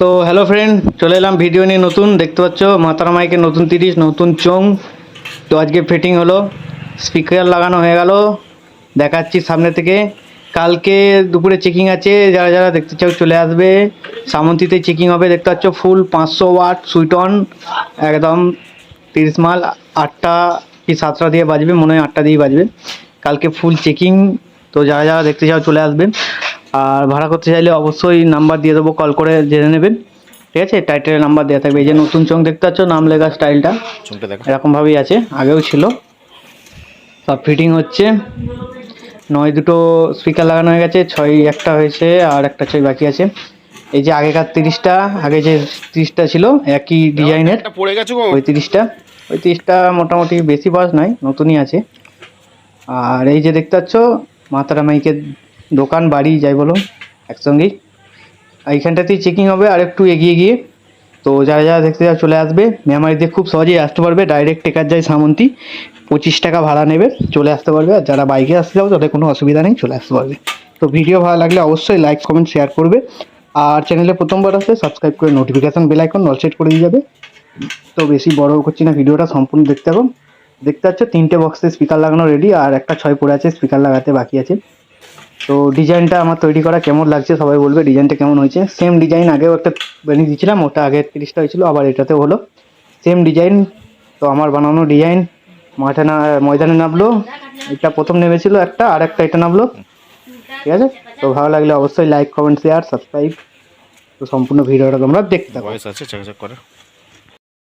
তো hello friend চলে এলাম ভিডিও নিয়ে নতুন, দেখতে পাচ্ছ মাতারা মাইকের নতুন তিরিশ, নতুন চোং। তো আজকে ফিটিং হলো স্পিকার লাগানো হয়ে গেল, দেখাচ্ছি সামনে থেকে। কালকে দুপুরে চেকিং আছে, যারা যারা দেখতে চাও চলে আসবে। সামন্তিতে চেকিং হবে, দেখতে পাচ্ছ ফুল পাঁচশো ওয়াট সুইট অন একদম তিরিশ মাল, আটটা কি সাতটা দিয়ে বাজবে, মনে হয় আটটা দিয়ে বাজবে। কালকে ফুল চেকিং তো যারা যারা দেখতে চাও চলে আসবেন আর ভাড়া করতে চাইলে অবশ্যই নাম্বার দিয়ে দেবো কল করে জেনে নেবেন। ঠিক আছে? টাইটেলের নাম্বার দেওয়া থাকবে। এই যে নতুন চোখ দেখতে পাচ্ছ নাম লেখা স্টাইলটা এরকমভাবেই আছে আগেও ছিল। সব ফিটিং হচ্ছে। নয় দুটো স্পিকার লাগানো হয়ে গেছে ছয় একটা হয়েছে আর একটা ছয় বাকি আছে। এই যে আগেকার তিরিশটা আগে যে তিরিশটা ছিল একই ডিজাইনের পড়ে গেছে ওই তিরিশটা ওই তিরিশটা মোটামুটি বেশি বাস নাই নতুনই আছে। আর এই যে দেখতে পাচ্ছ মাতারা মাইকের দোকান, বাড়ি, যাই বলো, একসঙ্গেই। এইখানটাতেই চেকিং হবে, আর একটু এগিয়ে গিয়ে। তো যারা যারা দেখতে যাও চলে আসবে, মেমারিতে খুব সহজেই আসতে পারবে। ডাইরেক্ট টেকার যায় সামন্তি। পঁচিশ টাকা ভাড়া নেবে, চলে আসতে পারবে। আর যারা বাইকে আসতে যাও তাদের কোনো অসুবিধা নেই, চলে আসতে পারবে। তো ভিডিও ভালো লাগলে অবশ্যই লাইক কমেন্ট শেয়ার করবে। আর চ্যানেলে প্রথমবার আসলে সাবস্ক্রাইব করে notification bell icon all set করে দিয়ে যাবে। তো বেশি বড় করছি না, ভিডিওটা সম্পূর্ণ দেখতে হবে দেখতে পাচ্ছ, তিনটে বক্সে স্পিকার লাগানো রেডি আর একটা ছয় পড়ে আছে স্পিকার লাগাতে বাকি আছে। তো ডিজাইনটা আমার তৈরি করা কেমন লাগছে সবাই বলবে, ডিজাইনটা কেমন হয়েছে? সেম ডিজাইন আগেও একটা বানিয়ে দিয়েছিলাম, ওটা আগে তিরিশটা হয়েছিল, আবার এটাতেও হলো। সেম ডিজাইন তো আমার বানানো ডিজাইন মাঠে না, ময়দানে নামলো, এটা প্রথম নেমেছিল একটা, আর একটা এটা নামলো। ঠিক আছে? তো ভালো লাগলে অবশ্যই লাইক কমেন্ট শেয়ার সাবস্ক্রাইব তো সম্পূর্ণ ভিডিওটা তোমরা দেখতে পাবো আছে করে।